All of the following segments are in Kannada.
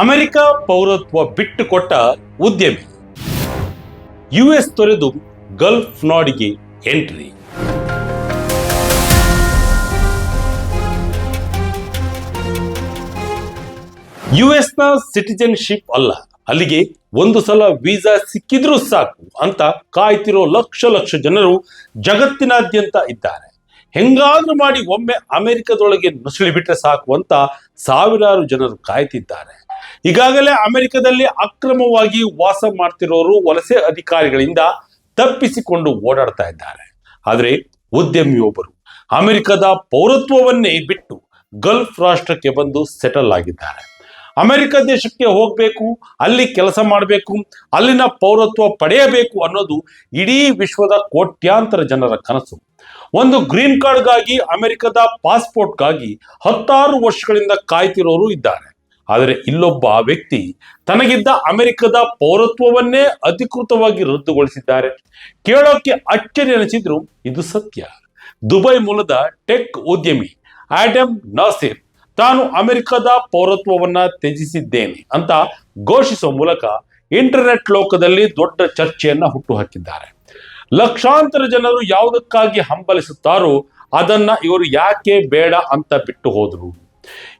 ಅಮೆರಿಕ ಪೌರತ್ವ ಬಿಟ್ಟುಕೊಟ್ಟ ಉದ್ಯಮಿ. ಯುಎಸ್ ತೊರೆದು ಗಲ್ಫ್ ನಾಡಿಗೆ ಎಂಟ್ರಿ. ಯುಎಸ್ನ ಸಿಟಿಜನ್ಶಿಪ್ ಅಲ್ಲ, ಅಲ್ಲಿಗೆ ಒಂದು ಸಲ ವೀಸಾ ಸಿಕ್ಕಿದ್ರೂ ಸಾಕು ಅಂತ ಕಾಯ್ತಿರೋ ಲಕ್ಷ ಲಕ್ಷ ಜನರು ಜಗತ್ತಿನಾದ್ಯಂತ ಇದ್ದಾರೆ. ಹೆಂಗಾದ್ರೂ ಮಾಡಿ ಒಮ್ಮೆ ಅಮೆರಿಕದೊಳಗೆ ನುಸುಳಿ ಬಿಟ್ರೆ ಸಾಕು ಅಂತ ಸಾವಿರಾರು ಜನರು ಕಾಯ್ತಿದ್ದಾರೆ. ಈಗಾಗಲೇ ಅಮೆರಿಕದಲ್ಲಿ ಅಕ್ರಮವಾಗಿ ವಾಸ ಮಾಡ್ತಿರೋರು ವಲಸೆ ಅಧಿಕಾರಿಗಳಿಂದ ತಪ್ಪಿಸಿಕೊಂಡು ಓಡಾಡ್ತಾ ಇದ್ದಾರೆ. ಆದರೆ ಉದ್ಯಮಿಯೊಬ್ಬರು ಅಮೆರಿಕದ ಪೌರತ್ವವನ್ನೇ ಬಿಟ್ಟು ಗಲ್ಫ್ ರಾಷ್ಟ್ರಕ್ಕೆ ಬಂದು ಸೆಟಲ್ ಆಗಿದ್ದಾರೆ. ಅಮೆರಿಕ ದೇಶಕ್ಕೆ ಹೋಗಬೇಕು, ಅಲ್ಲಿ ಕೆಲಸ ಮಾಡಬೇಕು, ಅಲ್ಲಿನ ಪೌರತ್ವ ಪಡೆಯಬೇಕು ಅನ್ನೋದು ಇಡೀ ವಿಶ್ವದ ಕೋಟ್ಯಾಂತರ ಜನರ ಕನಸು. ಒಂದು ಗ್ರೀನ್ ಕಾರ್ಡ್ಗಾಗಿ, ಅಮೆರಿಕದ ಪಾಸ್ಪೋರ್ಟ್ಗಾಗಿ ಹತ್ತಾರು ವರ್ಷಗಳಿಂದ ಕಾಯ್ತಿರೋರು ಇದ್ದಾರೆ. ಆದರೆ ಇಲ್ಲೊಬ್ಬ ವ್ಯಕ್ತಿ ತನಗಿದ್ದ ಅಮೆರಿಕದ ಪೌರತ್ವವನ್ನೇ ಅಧಿಕೃತವಾಗಿ ರದ್ದುಗೊಳಿಸಿದ್ದಾರೆ. ಕೇಳೋಕೆ ಅಚ್ಚರಿ ಅನಿಸಿದ್ರು ಇದು ಸತ್ಯ. ದುಬೈ ಮೂಲದ ಟೆಕ್ ಉದ್ಯಮಿ ಆಡಮ್ ನಾಸಿರ್, ತಾನು ಅಮೆರಿಕದ ಪೌರತ್ವವನ್ನ ತ್ಯಜಿಸಿದ್ದೇನೆ ಅಂತ ಘೋಷಿಸುವ ಮೂಲಕ ಇಂಟರ್ನೆಟ್ ಲೋಕದಲ್ಲಿ ದೊಡ್ಡ ಚರ್ಚೆಯನ್ನ ಹುಟ್ಟುಹಾಕಿದ್ದಾರೆ ಲಕ್ಷಾಂತರ ಜನರು ಯಾವುದಕ್ಕಾಗಿ ಹಂಬಲಿಸುತ್ತಾರೋ ಅದನ್ನ ಇವರು ಯಾಕೆ ಬೇಡ ಅಂತ ಬಿಟ್ಟು ಹೋದರು.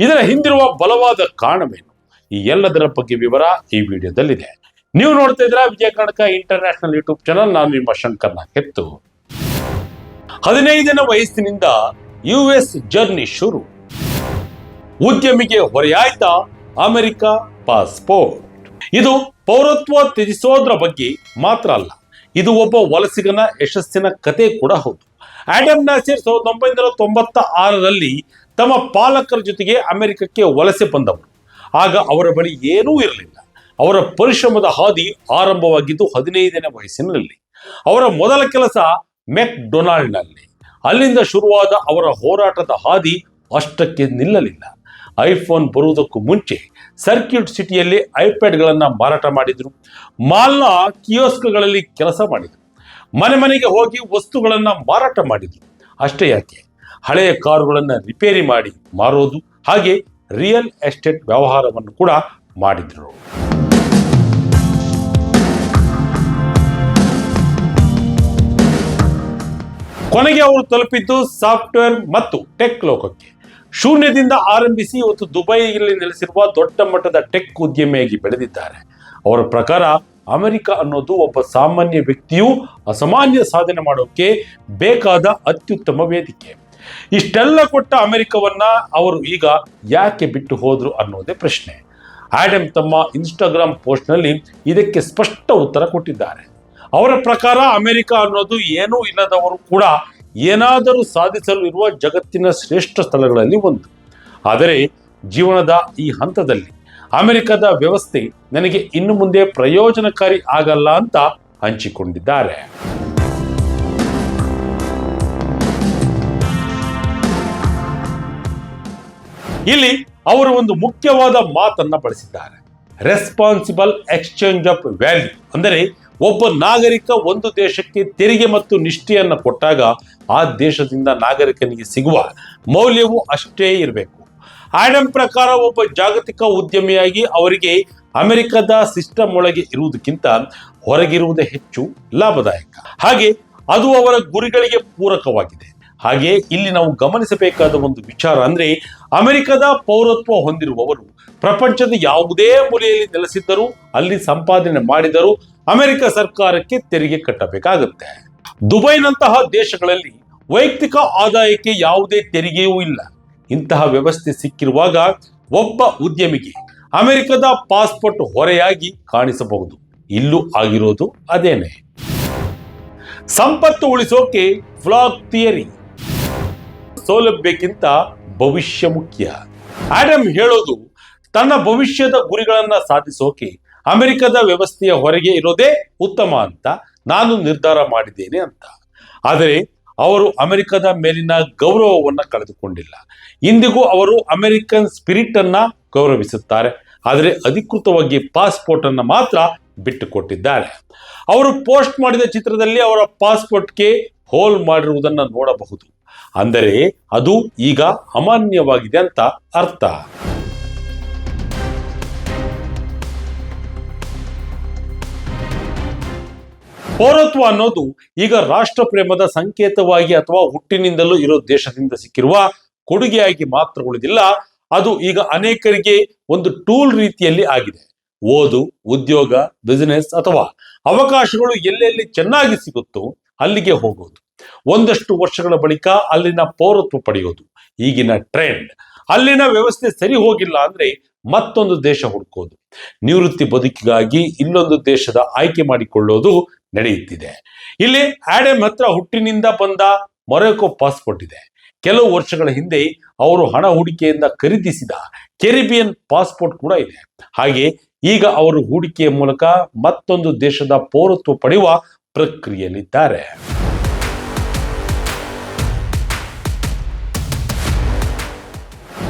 ಇದರ ಹಿಂದಿರುವ ಬಲವಾದ ಕಾರಣವೇನು? ಈ ಎಲ್ಲದರ ಬಗ್ಗೆ ವಿವರ ಈ ವಿಡಿಯೋದಲ್ಲಿದೆ. ನೀವು ನೋಡ್ತಾ ಇದ್ರ Vijaya Karnataka international YouTube channel. ನಾನು ನಿಮ್ಮ ಶಂಕರ್ನ ಹೆತ್ತು ಹದಿನೈದನೇ ವಯಸ್ಸಿನಿಂದ ಯು ಎಸ್ ಜರ್ನಿ ಶುರು. ಉದ್ಯಮಿಗೆ ಹೊರೆಯಾಯ್ತ ಅಮೆರಿಕ ಪಾಸ್ಪೋರ್ಟ್. ಇದು ಪೌರತ್ವ ತ್ಯಜಿಸೋದ್ರ ಬಗ್ಗೆ ಮಾತ್ರ ಅಲ್ಲ ಇದು ಒಬ್ಬ ವಲಸಿಗನ ಯಶಸ್ಸಿನ ಕತೆ ಕೂಡ ಹೌದು. ಆಡಮ್ ನಾಸಿರ್ ಸಾವಿರದ ಒಂಬೈನೂರ ತೊಂಬತ್ತ ಆರರಲ್ಲಿ ತಮ್ಮ ಪಾಲಕರ ಜೊತೆಗೆ ಅಮೆರಿಕಕ್ಕೆ ವಲಸೆ ಬಂದವರು ಆಗ ಅವರ ಬಳಿ ಏನೂ ಇರಲಿಲ್ಲ. ಅವರ ಪರಿಶ್ರಮದ ಹಾದಿ ಆರಂಭವಾಗಿದ್ದು ಹದಿನೈದನೇ ವಯಸ್ಸಿನಲ್ಲಿ. ಅವರ ಮೊದಲ ಕೆಲಸ ಮೆಕ್ ಡೊನಾಲ್ಡ್ನಲ್ಲಿ ಅಲ್ಲಿಂದ ಶುರುವಾದ ಅವರ ಹೋರಾಟದ ಹಾದಿ ಅಷ್ಟಕ್ಕೆ ನಿಲ್ಲಲಿಲ್ಲ. ಐಫೋನ್ ಬರುವುದಕ್ಕೂ ಮುಂಚೆ ಸರ್ಕ್ಯೂಟ್ ಸಿಟಿಯಲ್ಲಿ ಐಪ್ಯಾಡ್ಗಳನ್ನು ಮಾರಾಟ ಮಾಡಿದರು. ಮಾಲ್ನ ಕಿಯೋಸ್ಕ್ಗಳಲ್ಲಿ ಕೆಲಸ ಮಾಡಿದರು. ಮನೆ ಮನೆಗೆ ಹೋಗಿ ವಸ್ತುಗಳನ್ನು ಮಾರಾಟ ಮಾಡಿದರು. ಅಷ್ಟೇ ಯಾಕೆ? ಹಳೆಯ ಕಾರುಗಳನ್ನು ರಿಪೇರಿ ಮಾಡಿ ಮಾರೋದು ಹಾಗೆ ರಿಯಲ್ ಎಸ್ಟೇಟ್ ವ್ಯವಹಾರವನ್ನು ಕೂಡ ಮಾಡಿದರು. ಕೊನೆಗೆ ಅವರು ತಲುಪಿದ್ದು ಸಾಫ್ಟ್ವೇರ್ ಮತ್ತು ಟೆಕ್ ಲೋಕಕ್ಕೆ. ಶೂನ್ಯದಿಂದ ಆರಂಭಿಸಿ ಇವತ್ತು ದುಬೈಯಲ್ಲಿ ನೆಲೆಸಿರುವ ದೊಡ್ಡ ಮಟ್ಟದ ಟೆಕ್ ಉದ್ಯಮಿಯಾಗಿ ಬೆಳೆದಿದ್ದಾರೆ. ಅವರ ಪ್ರಕಾರ ಅಮೆರಿಕ ಅನ್ನೋದು ಒಬ್ಬ ಸಾಮಾನ್ಯ ವ್ಯಕ್ತಿಯು ಅಸಾಮಾನ್ಯ ಸಾಧನೆ ಮಾಡೋಕೆ ಬೇಕಾದ ಅತ್ಯುತ್ತಮ ವೇದಿಕೆ. ಇಷ್ಟೆಲ್ಲ ಕೊಟ್ಟ ಅಮೆರಿಕವನ್ನ ಅವರು ಈಗ ಯಾಕೆ ಬಿಟ್ಟು ಹೋದ್ರು ಅನ್ನೋದೇ ಪ್ರಶ್ನೆ. ಆಡಮ್ ತಮ್ಮ ಇನ್ಸ್ಟಾಗ್ರಾಮ್ ಪೋಸ್ಟ್ನಲ್ಲಿ ಇದಕ್ಕೆ ಸ್ಪಷ್ಟ ಉತ್ತರ ಕೊಟ್ಟಿದ್ದಾರೆ. ಅವರ ಪ್ರಕಾರ ಅಮೆರಿಕ ಅನ್ನೋದು ಏನೂ ಇಲ್ಲದವರು ಕೂಡ ಏನಾದರೂ ಸಾಧಿಸಲು ಇರುವ ಜಗತ್ತಿನ ಶ್ರೇಷ್ಠ ಸ್ಥಳಗಳಲ್ಲಿ ಒಂದು. ಆದರೆ ಜೀವನದ ಈ ಹಂತದಲ್ಲಿ ಅಮೆರಿಕದ ವ್ಯವಸ್ಥೆ ನನಗೆ ಇನ್ನು ಮುಂದೆ ಪ್ರಯೋಜನಕಾರಿ ಆಗಲ್ಲ ಅಂತ ಹಂಚಿಕೊಂಡಿದ್ದಾರೆ. ಇಲ್ಲಿ ಅವರು ಒಂದು ಮುಖ್ಯವಾದ ಮಾತನ್ನ ಬಳಸಿದ್ದಾರೆ. ರೆಸ್ಪಾನ್ಸಿಬಲ್ ಎಕ್ಸ್ಚೇಂಜ್ ಆಫ್ ವ್ಯಾಲ್ಯೂ ಅಂದರೆ ಒಬ್ಬ ನಾಗರಿಕ ಒಂದು ದೇಶಕ್ಕೆ ತೆರಿಗೆ ಮತ್ತು ನಿಷ್ಠೆಯನ್ನು ಕೊಟ್ಟಾಗ ಆ ದೇಶದಿಂದ ನಾಗರಿಕನಿಗೆ ಸಿಗುವ ಮೌಲ್ಯವು ಅಷ್ಟೇ ಇರಬೇಕು. ಆಡಮ್ ಪ್ರಕಾರ ಒಬ್ಬ ಜಾಗತಿಕ ಉದ್ಯಮಿಯಾಗಿ ಅವರಿಗೆ ಅಮೆರಿಕದ ಸಿಸ್ಟಮ್ ಒಳಗೆ ಇರುವುದಕ್ಕಿಂತ ಹೊರಗಿರುವುದೇ ಹೆಚ್ಚು ಲಾಭದಾಯಕ. ಹಾಗೆ ಅದು ಅವರ ಗುರಿಗಳಿಗೆ ಪೂರಕವಾಗಿದೆ. ಹಾಗೆ ಇಲ್ಲಿ ನಾವು ಗಮನಿಸಬೇಕಾದ ಒಂದು ವಿಚಾರ ಅಂದ್ರೆ ಅಮೆರಿಕದ ಪೌರತ್ವ ಹೊಂದಿರುವವರು ಪ್ರಪಂಚದ ಯಾವುದೇ ಮೂಲೆಯಲ್ಲಿ ನೆಲೆಸಿದ್ದರೂ ಅಲ್ಲಿ ಸಂಪಾದನೆ ಮಾಡಿದರೂ ಅಮೆರಿಕ ಸರ್ಕಾರಕ್ಕೆ ತೆರಿಗೆ ಕಟ್ಟಬೇಕಾಗುತ್ತೆ. ದುಬೈನಂತಹ ದೇಶಗಳಲ್ಲಿ ವೈಯಕ್ತಿಕ ಆದಾಯಕ್ಕೆ ಯಾವುದೇ ತೆರಿಗೆಯೂ ಇಲ್ಲ. ಇಂತಹ ವ್ಯವಸ್ಥೆ ಸಿಕ್ಕಿರುವಾಗ ಒಬ್ಬ ಉದ್ಯಮಿಗೆ ಅಮೆರಿಕದ ಪಾಸ್ಪೋರ್ಟ್ ಹೊರೆಯಾಗಿ ಕಾಣಿಸಬಹುದು. ಇಲ್ಲೂ ಆಗಿರೋದು ಅದೇನೆ. ಸಂಪತ್ತು ಉಳಿಸೋಕೆ ಫ್ಲಾಗ್ ಥಿಯರಿ. ಸೌಲಭ್ಯಕ್ಕಿಂತ ಭವಿಷ್ಯ ಮುಖ್ಯ. ಆಡಮ್ ಹೇಳೋದು, ತನ್ನ ಭವಿಷ್ಯದ ಗುರಿಗಳನ್ನ ಸಾಧಿಸೋಕೆ ಅಮೆರಿಕದ ವ್ಯವಸ್ಥೆಯ ಹೊರಗೆ ಇರೋದೇ ಉತ್ತಮ ಅಂತ ನಾನು ನಿರ್ಧಾರ ಮಾಡಿದ್ದೇನೆ ಅಂತ. ಆದರೆ ಅವರು ಅಮೆರಿಕದ ಮೇಲಿನ ಗೌರವವನ್ನು ಕಳೆದುಕೊಂಡಿಲ್ಲ. ಇಂದಿಗೂ ಅವರು ಅಮೆರಿಕನ್ ಸ್ಪಿರಿಟ್ ಅನ್ನ ಗೌರವಿಸುತ್ತಾರೆ. ಆದರೆ ಅಧಿಕೃತವಾಗಿ ಪಾಸ್ಪೋರ್ಟ್ ಅನ್ನು ಮಾತ್ರ ಬಿಟ್ಟುಕೊಟ್ಟಿದ್ದಾರೆ. ಅವರು ಪೋಸ್ಟ್ ಮಾಡಿದ ಚಿತ್ರದಲ್ಲಿ ಅವರ ಪಾಸ್ಪೋರ್ಟ್ಗೆ ಹೋಲ್ ಮಾಡಿರುವುದನ್ನು ನೋಡಬಹುದು. ಅಂದರೆ ಅದು ಈಗ ಅಮಾನ್ಯವಾಗಿದೆ ಅಂತ ಅರ್ಥ. ಪೌರತ್ವ ಅನ್ನೋದು ಈಗ ರಾಷ್ಟ್ರ ಪ್ರೇಮದ ಸಂಕೇತವಾಗಿ ಅಥವಾ ಹುಟ್ಟಿನಿಂದಲೂ ಇರೋ ದೇಶದಿಂದ ಸಿಕ್ಕಿರುವ ಕೊಡುಗೆಯಾಗಿ ಮಾತ್ರ ಉಳಿದಿಲ್ಲ. ಅದು ಈಗ ಅನೇಕರಿಗೆ ಒಂದು ಟೂಲ್ ರೀತಿಯಲ್ಲಿ ಆಗಿದೆ. ಓದು, ಉದ್ಯೋಗ, ಬಿಸಿನೆಸ್ ಅಥವಾ ಅವಕಾಶಗಳು ಎಲ್ಲೆಲ್ಲಿ ಚೆನ್ನಾಗಿ ಸಿಗುತ್ತೋ ಅಲ್ಲಿಗೆ ಹೋಗೋದು. ಒಂದಷ್ಟು ವರ್ಷಗಳ ಬಳಿಕ ಅಲ್ಲಿನ ಪೌರತ್ವ ಪಡೆಯೋದು. ಈಗಿನ ಟ್ರೆಂಡ್. ಅಲ್ಲಿನ ವ್ಯವಸ್ಥೆ ಸರಿ ಹೋಗಿಲ್ಲ ಅಂದ್ರೆ ಮತ್ತೊಂದು ದೇಶ ಹುಡುಕೋದು. ನಿವೃತ್ತಿ ಬದುಕಿಗಾಗಿ ಇನ್ನೊಂದು ದೇಶದ ಆಯ್ಕೆ ಮಾಡಿಕೊಳ್ಳೋದು ನಡೆಯುತ್ತಿದೆ. ಇಲ್ಲಿ ಆಡಮ್ ಹತ್ರ ಹುಟ್ಟಿನಿಂದ ಬಂದ ಮೊರೊಕೊ ಪಾಸ್ಪೋರ್ಟ್ ಇದೆ. ಕೆಲವು ವರ್ಷಗಳ ಹಿಂದೆ ಅವರು ಹಣ ಹೂಡಿಕೆಯಿಂದ ಖರೀದಿಸಿದ ಕೆರಿಬಿಯನ್ ಪಾಸ್ಪೋರ್ಟ್ ಕೂಡ ಇದೆ. ಹಾಗೆ ಈಗ ಅವರು ಹೂಡಿಕೆಯ ಮೂಲಕ ಮತ್ತೊಂದು ದೇಶದ ಪೌರತ್ವ ಪಡೆಯುವ ಪ್ರಕ್ರಿಯೆಯಲ್ಲಿದ್ದಾರೆ.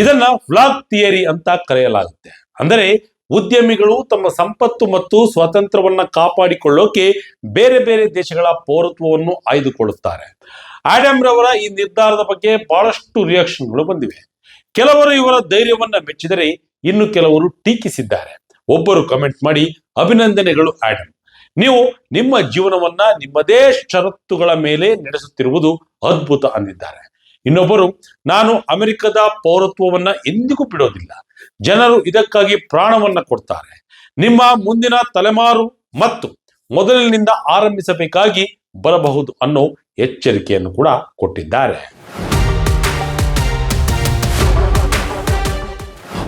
ಇದನ್ನ ಫ್ಲಾಗ್ ಥಿಯರಿ ಅಂತ ಕರೆಯಲಾಗುತ್ತೆ. ಅಂದರೆ ಉದ್ಯಮಿಗಳು ತಮ್ಮ ಸಂಪತ್ತು ಮತ್ತು ಸ್ವಾತಂತ್ರ್ಯವನ್ನ ಕಾಪಾಡಿಕೊಳ್ಳೋಕೆ ಬೇರೆ ಬೇರೆ ದೇಶಗಳ ಪೌರತ್ವವನ್ನು ಆಯ್ದುಕೊಳ್ಳುತ್ತಾರೆ. ಆಡಮ್ ರವರ ಈ ನಿರ್ಧಾರದ ಬಗ್ಗೆ ಬಹಳಷ್ಟು ರಿಯಾಕ್ಷನ್ಗಳು ಬಂದಿವೆ. ಕೆಲವರು ಇವರ ಧೈರ್ಯವನ್ನ ಮೆಚ್ಚಿದರೆ ಇನ್ನು ಕೆಲವರು ಟೀಕಿಸಿದ್ದಾರೆ. ಒಬ್ಬರು ಕಮೆಂಟ್ ಮಾಡಿ, ಅಭಿನಂದನೆಗಳು ಆಡಮ್ ನೀವು ನಿಮ್ಮ ಜೀವನವನ್ನ ನಿಮ್ಮದೇ ಷರತ್ತುಗಳ ಮೇಲೆ ನಡೆಸುತ್ತಿರುವುದು ಅದ್ಭುತ ಅಂದಿದ್ದಾರೆ. ಇನ್ನೊಬ್ಬರು, ನಾನು ಅಮೆರಿಕದ ಪೌರತ್ವವನ್ನ ಎಂದಿಗೂ ಬಿಡೋದಿಲ್ಲ. ಜನರು ಇದಕ್ಕಾಗಿ ಪ್ರಾಣವನ್ನ ಕೊಡ್ತಾರೆ. ನಿಮ್ಮ ಮುಂದಿನ ತಲೆಮಾರು ಮತ್ತು ಮೊದಲಿನಿಂದ ಆರಂಭಿಸಬೇಕಾಗಿ ಬರಬಹುದು ಅನ್ನೋ ಎಚ್ಚರಿಕೆಯನ್ನು ಕೂಡ ಕೊಟ್ಟಿದ್ದಾರೆ.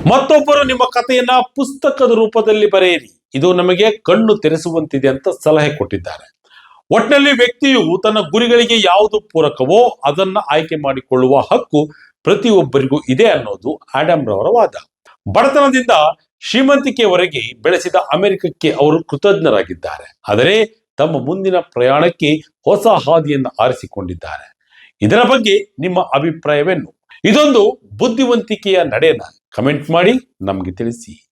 ಮತ್ತೊಬ್ಬರು, ನಿಮ್ಮ ಕಥೆಯನ್ನ ಪುಸ್ತಕದ ರೂಪದಲ್ಲಿ ಬರೆಯಿರಿ. ಇದು ನಮಗೆ ಕಣ್ಣು ತೆರೆಸುವಂತಿದೆ ಅಂತ ಸಲಹೆ ಕೊಟ್ಟಿದ್ದಾರೆ. ಒಟ್ಟಿನಲ್ಲಿ ವ್ಯಕ್ತಿಯು ತನ್ನ ಗುರಿಗಳಿಗೆ ಯಾವುದು ಪೂರಕವೋ ಅದನ್ನ ಆಯ್ಕೆ ಮಾಡಿಕೊಳ್ಳುವ ಹಕ್ಕು ಪ್ರತಿಯೊಬ್ಬರಿಗೂ ಇದೆ ಅನ್ನೋದು ಆಡಮ್ ರವರ ವಾದ. ಬಡತನದಿಂದ ಶ್ರೀಮಂತಿಕೆಯವರೆಗೆ ಬೆಳೆಸಿದ ಅಮೆರಿಕಕ್ಕೆ ಅವರು ಕೃತಜ್ಞರಾಗಿದ್ದಾರೆ. ಆದರೆ ತಮ್ಮ ಮುಂದಿನ ಪ್ರಯಾಣಕ್ಕೆ ಹೊಸ ಹಾದಿಯನ್ನು ಆರಿಸಿಕೊಂಡಿದ್ದಾರೆ. ಇದರ ಬಗ್ಗೆ ನಿಮ್ಮ ಅಭಿಪ್ರಾಯವೇನು? ಇದೊಂದು ಬುದ್ಧಿವಂತಿಕೆಯ ನಡೆಯನ್ನ ಕಮೆಂಟ್ ಮಾಡಿ ನಮಗೆ ತಿಳಿಸಿ.